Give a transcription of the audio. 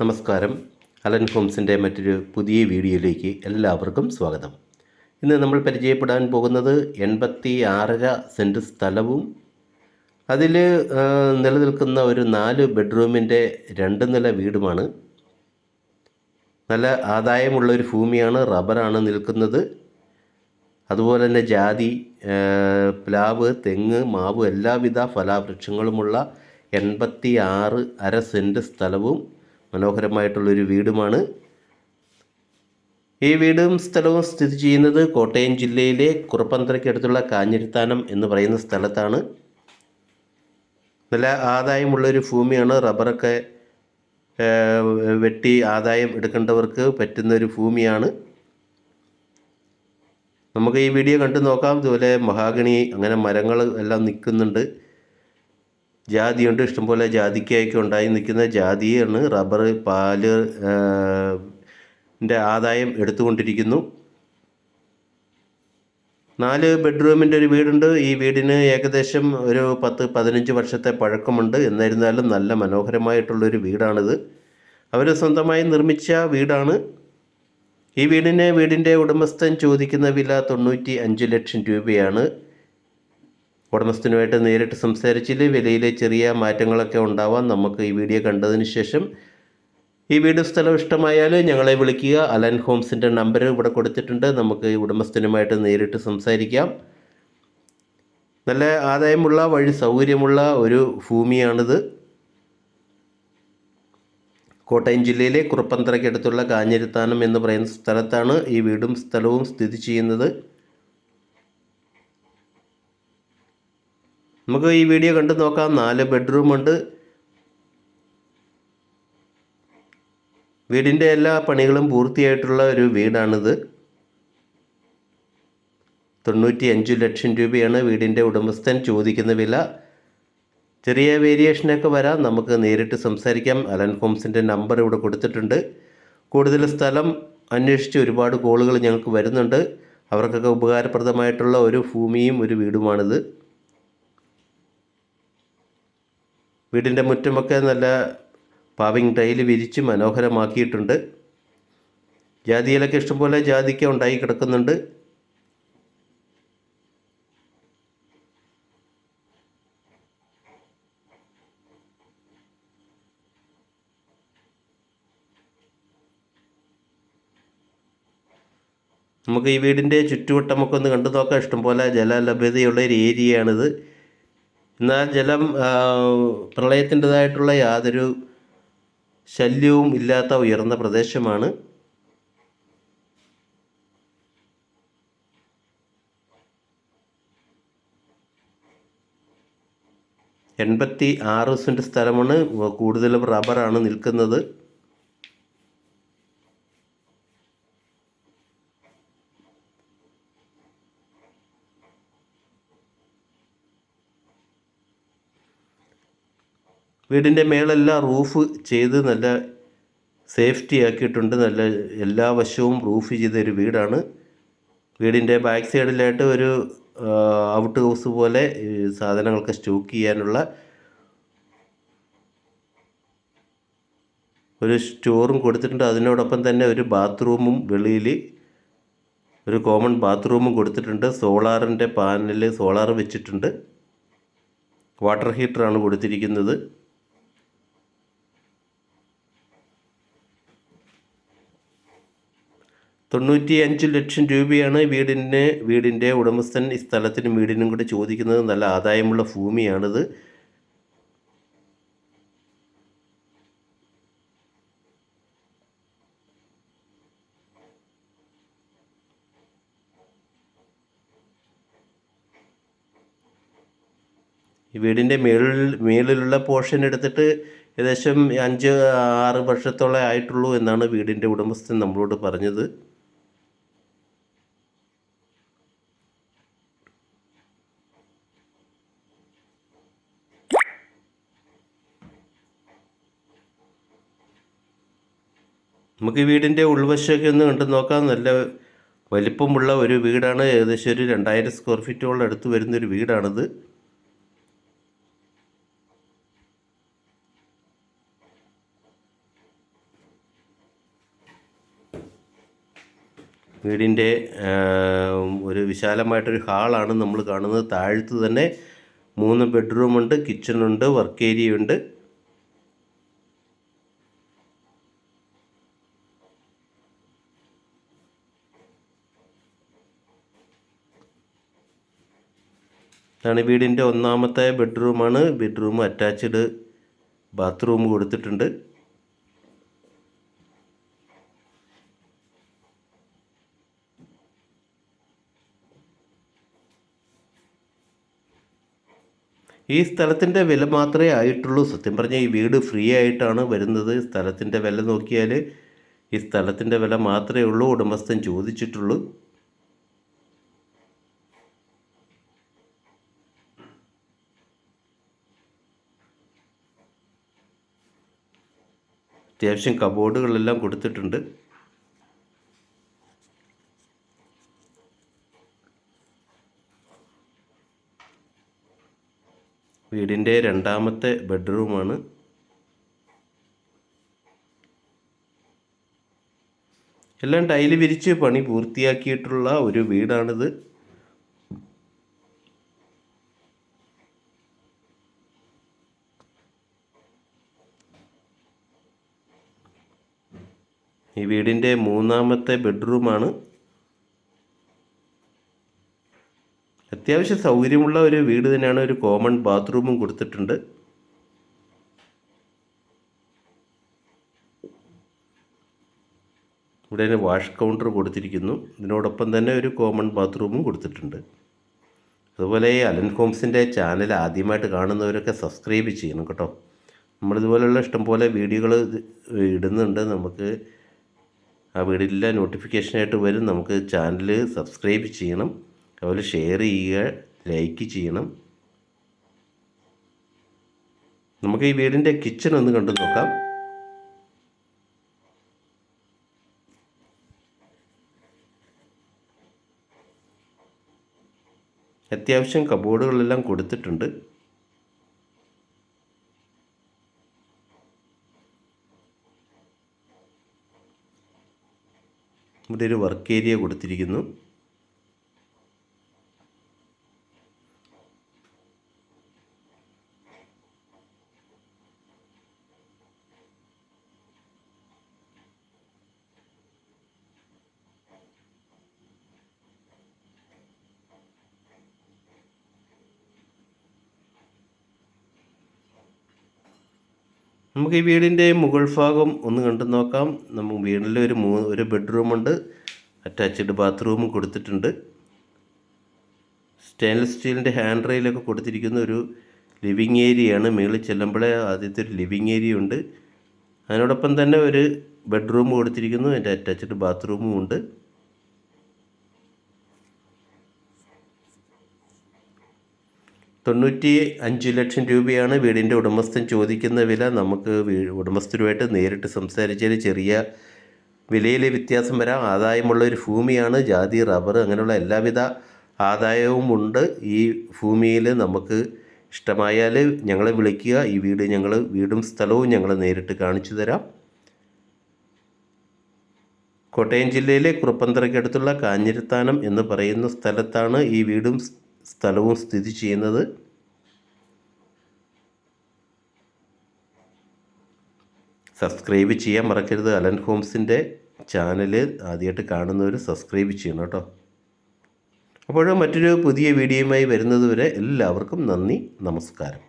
നമസ്കാരം. അലൻ ഹോംസിന്റെ മറ്റൊരു പുതിയ വീഡിയോയിലേക്ക് എല്ലാവർക്കും സ്വാഗതം. ഇന്ന് നമ്മൾ പരിചയപ്പെടാൻ പോകുന്നത് എൺപത്തി ആറര സെന്റ് സ്ഥലവും അതിൽ നിലനിൽക്കുന്ന ഒരു നാല് ബെഡ്റൂമിന്റെ രണ്ട് നില വീടുമാണ്. നല്ല ആദായമുള്ള ഒരു ഭൂമിയാണ് റബ്ബറാണ് നിൽക്കുന്നത്. അതുപോലെ തന്നെ ജാതി പ്ലാവ് തെങ്ങ് മാവ് എല്ലാവിധ ഫലവൃക്ഷങ്ങളുമുള്ള എൺപത്തി ആറ് അര സെന്റ് സ്ഥലവും മനോഹരമായിട്ടുള്ളൊരു വീടുമാണ്. ഈ വീടും സ്ഥലവും സ്ഥിതി ചെയ്യുന്നത് കോട്ടയം ജില്ലയിലെ കുറുപ്പന്തറയ്ക്കടുത്തുള്ള കാഞ്ഞിരത്താനം എന്ന് പറയുന്ന സ്ഥലത്താണ്. നല്ല ആദായമുള്ളൊരു ഭൂമിയാണ്. റബ്ബറൊക്കെ വെട്ടി ആദായം എടുക്കേണ്ടവർക്ക് പറ്റുന്ന ഒരു ഭൂമിയാണ്. നമുക്ക് ഈ വീഡിയോ കണ്ടു നോക്കാം. ഇതുപോലെ മഹാഗണി അങ്ങനെ മരങ്ങൾ എല്ലാം നിൽക്കുന്നുണ്ട്. ജാതിയുണ്ട്. ഇഷ്ടംപോലെ ജാതിക്കായൊക്കെ ഉണ്ടായി നിൽക്കുന്ന ജാതിയാണ് റബ്ബർ പാൽ ആദായം എടുത്തുകൊണ്ടിരിക്കുന്നു. നാല് ബെഡ്റൂമിന്റെ ഒരു വീടുണ്ട്. ഈ വീടിന് ഏകദേശം ഒരു പത്ത് പതിനഞ്ച് വർഷത്തെ പഴക്കമുണ്ട്. എന്നിരുന്നാലും നല്ല മനോഹരമായിട്ടുള്ളൊരു വീടാണിത്. അവർ സ്വന്തമായി നിർമ്മിച്ച വീടാണ്. ഈ വീടിന് വീടിന്റെ ഉടമസ്ഥൻ ചോദിക്കുന്ന വില തൊണ്ണൂറ്റി അഞ്ച് ലക്ഷം രൂപയാണ്. ഉടമസ്ഥനുമായിട്ട് നേരിട്ട് സംസാരിച്ചിൽ വിലയിലെ ചെറിയ മാറ്റങ്ങളൊക്കെ ഉണ്ടാവാം. നമുക്ക് ഈ വീഡിയോ കണ്ടതിന് ശേഷം ഈ വീട് സ്ഥലം ഇഷ്ടമായാൽ ഞങ്ങളെ വിളിക്കുക. അലൻ ഹോംസിന്റെ നമ്പർ ഇവിടെ കൊടുത്തിട്ടുണ്ട്. നമുക്ക് ഉടമസ്ഥനുമായിട്ട് നേരിട്ട് സംസാരിക്കാം. നല്ല ആദായമുള്ള വഴി സൗകര്യമുള്ള ഒരു ഭൂമിയാണിത്. കോട്ടയം ജില്ലയിലെ കുറുപ്പന്തറയ്ക്കടുത്തുള്ള കാഞ്ഞിരത്താനം എന്ന് പറയുന്ന സ്ഥലത്താണ് ഈ വീടും സ്ഥലവും സ്ഥിതി ചെയ്യുന്നത്. നമുക്ക് ഈ വീഡിയോ കണ്ടു നോക്കാം. നാല് ബെഡ്റൂമുണ്ട് വീടിന്റെ എല്ലാ പണികളും പൂർത്തിയായിട്ടുള്ള ഒരു വീടാണിത്. തൊണ്ണൂറ്റി അഞ്ച് ലക്ഷം രൂപയാണ് വീടിന്റെ ഉടമസ്ഥൻ ചോദിക്കുന്ന വില. ചെറിയ വേരിയേഷനൊക്കെ വരാം. നമുക്ക് നേരിട്ട് സംസാരിക്കാം. അലൻ ഹോംസിന്റെ നമ്പർ ഇവിടെ കൊടുത്തിട്ടുണ്ട്. കൂടുതൽ സ്ഥലം അന്വേഷിച്ച് ഒരുപാട് കോളുകൾ ഞങ്ങൾക്ക് വരുന്നുണ്ട്. അവർക്കൊക്കെ ഉപകാരപ്രദമായിട്ടുള്ള ഒരു ഭൂമിയും ഒരു വീടുമാണിത്. വീടിന്റെ മുറ്റമൊക്കെ നല്ല പാവിങ് ടൈൽ വിരിച്ച് മനോഹരമാക്കിയിട്ടുണ്ട്. ജാതിയിലൊക്കെ ഇഷ്ടംപോലെ ജാതിക്ക ഉണ്ടായി കിടക്കുന്നുണ്ട്. നമുക്ക് ഈ വീടിന്റെ ചുറ്റുവട്ടമൊക്കെ ഒന്ന് കണ്ടു നോക്കാം. ഇഷ്ടംപോലെ ജലലഭ്യതയുള്ള ഒരു ഏരിയയാണിത്. എന്നാൽ ജലം പ്രളയത്തിന്റെതായിട്ടുള്ള യാതൊരു ശല്യവും ഇല്ലാത്ത ഉയർന്ന പ്രദേശമാണ്. എൺപത്തി ആറ് സെന്റ് സ്ഥലമാണ് കൂടുതലും റബ്ബറാണ് നിൽക്കുന്നത്. വീടിന്റെ മേളെല്ലാം റൂഫ് ചെയ്ത് നല്ല സേഫ്റ്റി ആക്കിയിട്ടുണ്ട്. നല്ല എല്ലാ വശവും റൂഫ് ചെയ്തൊരു വീടാണ്. വീടിന്റെ ബാക്ക് സൈഡിലായിട്ട് ഒരു ഔട്ട് ഹൗസ് പോലെ സാധനങ്ങളൊക്കെ സ്റ്റോക്ക് ചെയ്യാനുള്ള ഒരു സ്റ്റോറും കൊടുത്തിട്ടുണ്ട്. അതിനോടൊപ്പം തന്നെ ഒരു ബാത്റൂമും വെളിയിൽ ഒരു കോമൺ ബാത്റൂമും കൊടുത്തിട്ടുണ്ട്. സോളാറിന്റെ പാനൽ സോളാർ വെച്ചിട്ടുണ്ട്. വാട്ടർ ഹീറ്ററാണ് കൊടുത്തിരിക്കുന്നത്. തൊണ്ണൂറ്റി അഞ്ച് ലക്ഷം രൂപയാണ് വീടിന് വീടിന്റെ ഉടമസ്ഥൻ ഈ സ്ഥലത്തിനും വീടിനും കൂടി ചോദിക്കുന്നത്. നല്ല ആദായമുള്ള ഭൂമിയാണിത്. ഈ വീടിന്റെ മേളിൽ മേളിലുള്ള പോർഷൻ എടുത്തിട്ട് ഏകദേശം അഞ്ച് ആറ് വർഷത്തോളം ആയിട്ടുള്ളൂ എന്നാണ് വീടിന്റെ ഉടമസ്ഥൻ നമ്മളോട് പറഞ്ഞത്. നമുക്ക് വീടിന്റെ ഉൾവശമൊക്കെ ഒന്ന് കണ്ടു നോക്കാം. നല്ല വലിപ്പമുള്ള ഒരു വീടാണ്. ഏകദേശം ഒരു രണ്ടായിരം സ്ക്വയർ ഫീറ്റോളം അടുത്ത് വരുന്നൊരു വീടാണിത്. വീടിന്റെ ഒരു വിശാലമായിട്ടൊരു ഹാളാണ് നമ്മൾ കാണുന്നത്. താഴത്ത് തന്നെ മൂന്ന് ബെഡ്റൂമുണ്ട് കിച്ചണുണ്ട് വർക്ക് ഏരിയ ഉണ്ട്. ഇതാണ് വീടിന്റെ ഒന്നാമത്തെ ബെഡ്റൂമാണ്. ബെഡ്റൂം അറ്റാച്ച്ഡ് ബാത്റൂം കൊടുത്തിട്ടുണ്ട്. ഈ സ്ഥലത്തിന്റെ വില മാത്രമേ ആയിട്ടുള്ളൂ. സത്യം പറഞ്ഞാൽ ഈ വീട് ഫ്രീ ആയിട്ടാണ് വരുന്നത്. സ്ഥലത്തിന്റെ വില നോക്കിയാൽ ഈ സ്ഥലത്തിന്റെ വില മാത്രമേ ഉള്ളൂ. ഉടമസ്ഥൻ ചോദിച്ചിട്ടുള്ളൂ. അത്യാവശ്യം കബോർഡുകളെല്ലാം കൊടുത്തിട്ടുണ്ട്. വീടിന്റെ രണ്ടാമത്തെ ബെഡ്റൂമാണ്. എല്ലാം ടൈൽ വിരിച്ച് പണി പൂർത്തിയാക്കിയിട്ടുള്ള ഒരു വീടാണിത്. ഈ വീടിന്റെ മൂന്നാമത്തെ ബെഡ്റൂമാണ്. അത്യാവശ്യം സൗകര്യമുള്ള ഒരു വീട് തന്നെയാണ്. ഒരു കോമൺ ബാത്റൂമും കൊടുത്തിട്ടുണ്ട്. ഇവിടെ തന്നെ വാഷ് കൗണ്ടർ കൊടുത്തിരിക്കുന്നു. ഇതിനോടൊപ്പം തന്നെ ഒരു കോമൺ ബാത്റൂമും കൊടുത്തിട്ടുണ്ട്. അതുപോലെ അലൻ ഹോംസിന്റെ ചാനൽ ആദ്യമായിട്ട് കാണുന്നവരൊക്കെ സബ്സ്ക്രൈബ് ചെയ്യണം കേട്ടോ. നമ്മളിതുപോലെയുള്ള ഇഷ്ടംപോലെ വീഡിയോകൾ ഇടുന്നുണ്ട്. നമുക്ക് ആ വീടിലെ നോട്ടിഫിക്കേഷനായിട്ട് വരും. നമുക്ക് ചാനൽ സബ്സ്ക്രൈബ് ചെയ്യണം. അതുപോലെ ഷെയർ ചെയ്യുക ലൈക്ക് ചെയ്യണം. നമുക്ക് ഈ വീടിന്റെ കിച്ചൺ ഒന്ന് കണ്ടു നോക്കാം. അത്യാവശ്യം കബോർഡുകളെല്ലാം കൊടുത്തിട്ടുണ്ട്. ഇവിടെ ഒരു വർക്ക് ഏരിയ കൊടുത്തിരിക്കുന്നു. നമുക്ക് ഈ വീടിന്റെ മുകൾ ഭാഗം ഒന്ന് കണ്ടു നോക്കാം. നമുക്ക് വീടിൽ ഒരു മൂന്ന് ഒരു ബെഡ്റൂമുണ്ട് അറ്റാച്ച്ഡ് ബാത്റൂമും കൊടുത്തിട്ടുണ്ട്. സ്റ്റെയിൻലെസ് സ്റ്റീലിന്റെ ഹാൻഡ് റെയിലൊക്കെ കൊടുത്തിരിക്കുന്ന ഒരു ലിവിങ് ഏരിയയാണ് മുകളിൽ ചെല്ലുമ്പോഴേ ആദ്യത്തെ ഒരു ലിവിങ് ഏരിയ ഉണ്ട്. അതിനോടൊപ്പം തന്നെ ഒരു ബെഡ്റൂം കൊടുത്തിരിക്കുന്നു. അതിന്റെ അറ്റാച്ച്ഡ് ബാത്റൂമും ഉണ്ട്. തൊണ്ണൂറ്റി അഞ്ച് ലക്ഷം രൂപയാണ് വീടിന്റെ ഉടമസ്ഥൻ ചോദിക്കുന്ന വില. നമുക്ക് ഉടമസ്ഥരുമായിട്ട് നേരിട്ട് സംസാരിച്ചാൽ ചെറിയ വിലയിലെ വ്യത്യാസം വരാം. ആദായമുള്ള ഒരു ഭൂമിയാണ് ജാതി റബ്ബർ അങ്ങനെയുള്ള എല്ലാവിധ ആദായവും ഉണ്ട്. ഈ ഭൂമിയിൽ നമുക്ക് ഇഷ്ടമായാൽ ഞങ്ങളെ വിളിക്കുക. ഈ വീട് ഞങ്ങൾ വീടും സ്ഥലവും ഞങ്ങൾ നേരിട്ട് കാണിച്ചു തരാം. കോട്ടയം ജില്ലയിലെ കുറുപ്പന്തറയ്ക്കടുത്തുള്ള കാഞ്ഞിരത്താനം എന്ന് പറയുന്ന സ്ഥലത്താണ് ഈ വീടും സ്ഥലവും സ്ഥിതി ചെയ്യുന്നത് സബ്സ്ക്രൈബ് ചെയ്യാൻ മറക്കരുത്. അലൻ ഹോംസിന്റെ ചാനൽ ആദ്യമായിട്ട് കാണുന്നവർ സബ്സ്ക്രൈബ് ചെയ്യണം കേട്ടോ. അപ്പോൾ മറ്റൊരു പുതിയ വീഡിയോയുമായി വരുന്നതുവരെ എല്ലാവർക്കും നന്ദി നമസ്കാരം.